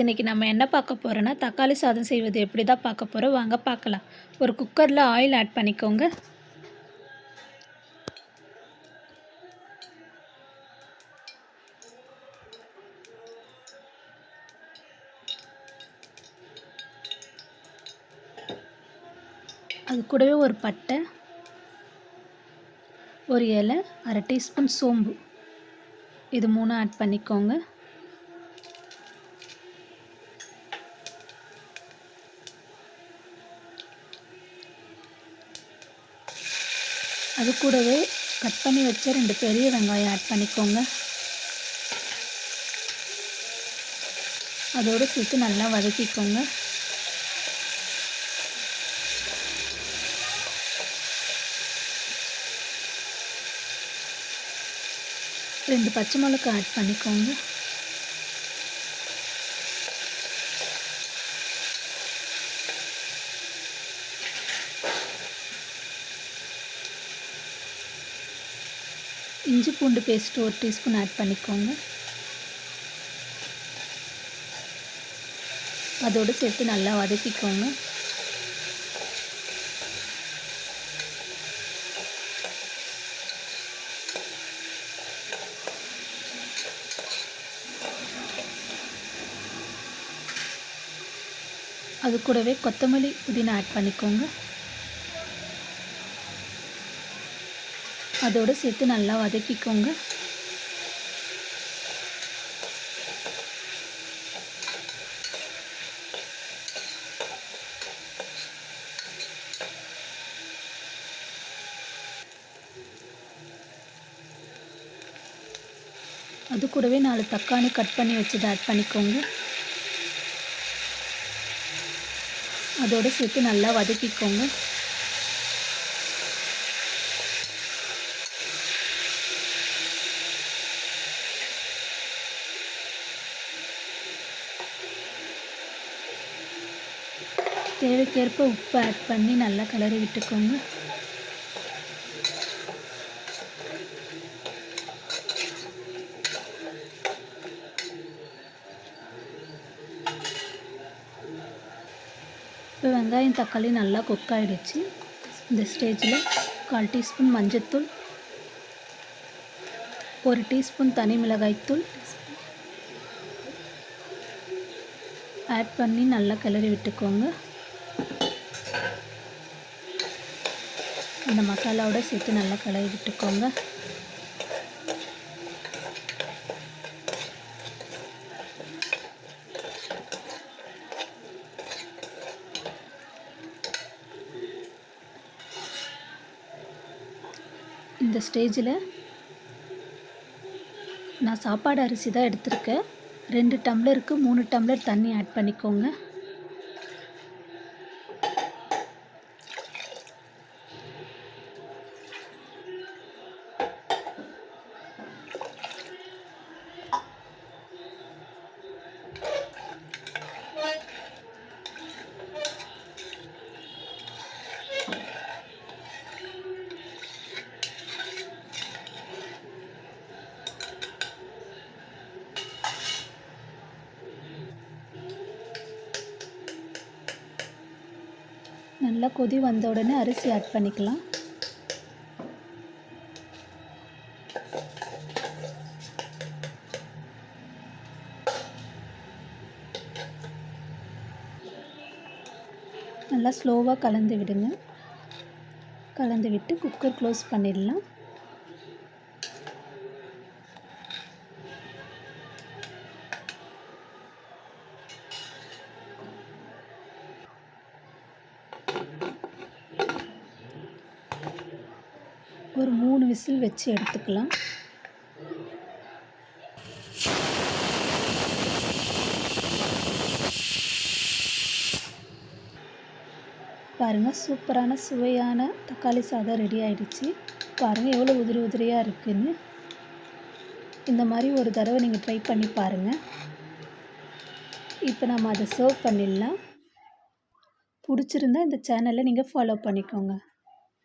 இன்றைக்கி நம்ம என்ன பார்க்க போகிறோன்னா தக்காளி சாதம் செய்வது எப்படி தான் பார்க்க போகிறோம் வாங்க பார்க்கலாம். ஒரு குக்கரில் ஆயில் ஆட் பண்ணிக்கோங்க. அது கூடவே ஒரு பட்டை ஒரு இலை அரை டீஸ்பூன் சோம்பு. இது மூணும் ஆட் பண்ணிக்கோங்க. அது கூடவே கட் பண்ணி வச்ச ரெண்டு பெரிய வெங்காயம் ஆட் பண்ணிக்கோங்க. அதோடு சேர்த்து நல்லா வதக்கிக்கோங்க. ரெண்டு பச்சை மிளகா ஆட் பண்ணிக்கோங்க. இஞ்சி பூண்டு பேஸ்ட் ஒரு டீஸ்பூன் ஆட் பண்ணிக்கோங்க. அதோடு சேர்த்து நல்லா வதக்கிக்கோங்க. அது கூடவே கொத்தமல்லி புதினா ஆட் பண்ணிக்கோங்க. அதோடு சேர்த்து நல்லா வதக்கிக்கோங்க. அது கூடவே நாலு தக்காளி கட் பண்ணி வச்சது ஆட் பண்ணிக்கோங்க. அதோடு சேர்த்து நல்லா வதக்கிக்கோங்க. தேவைக்கேற்ப உப்பு ஆட் பண்ணி நல்லா கலரி விட்டுக்கோங்க. இப்போ வெங்காயம் தக்காளி நல்லா குக் ஆகிடுச்சு இந்த ஸ்டேஜில் கால் டீஸ்பூன் மஞ்சத்தூள் ஒரு டீஸ்பூன் தனி மிளகாய்த்தூள் ஆட் பண்ணி நல்லா கிளறி விட்டுக்கோங்க. இந்த மசாலாவோட சேர்த்து நல்லா கலவி விட்டுக்கோங்க. இந்த ஸ்டேஜில் நான் சாப்பாடு அரிசி தான் எடுத்திருக்கேன். ரெண்டு டம்ளருக்கு மூணு டம்ளர் தண்ணி ஆட் பண்ணிக்கோங்க. நல்லா கொதி வந்த உடனே அரிசி ஆட் பண்ணிக்கலாம். நல்லா ஸ்லோவாக கலந்து விடுங்க. கலந்து விட்டு குக்கர் க்ளோஸ் பண்ணிடலாம். ஒரு மூணு விசில் வச்சு எடுத்துக்கலாம். பாருங்கள் சூப்பரான சுவையான தக்காளி சாதம் ரெடி ஆகிடுச்சு பாருங்கள் எவ்வளோ உதிரி உதிரியாக இருக்குதுன்னு இந்த மாதிரி ஒரு தடவை நீங்கள் ட்ரை பண்ணி பாருங்கள் இப்போ நம்ம அதை சர்வ் பண்ணிடலாம். பிடிச்சிருந்தா இந்த சேனலை நீங்கள் ஃபாலோ பண்ணிக்கோங்க.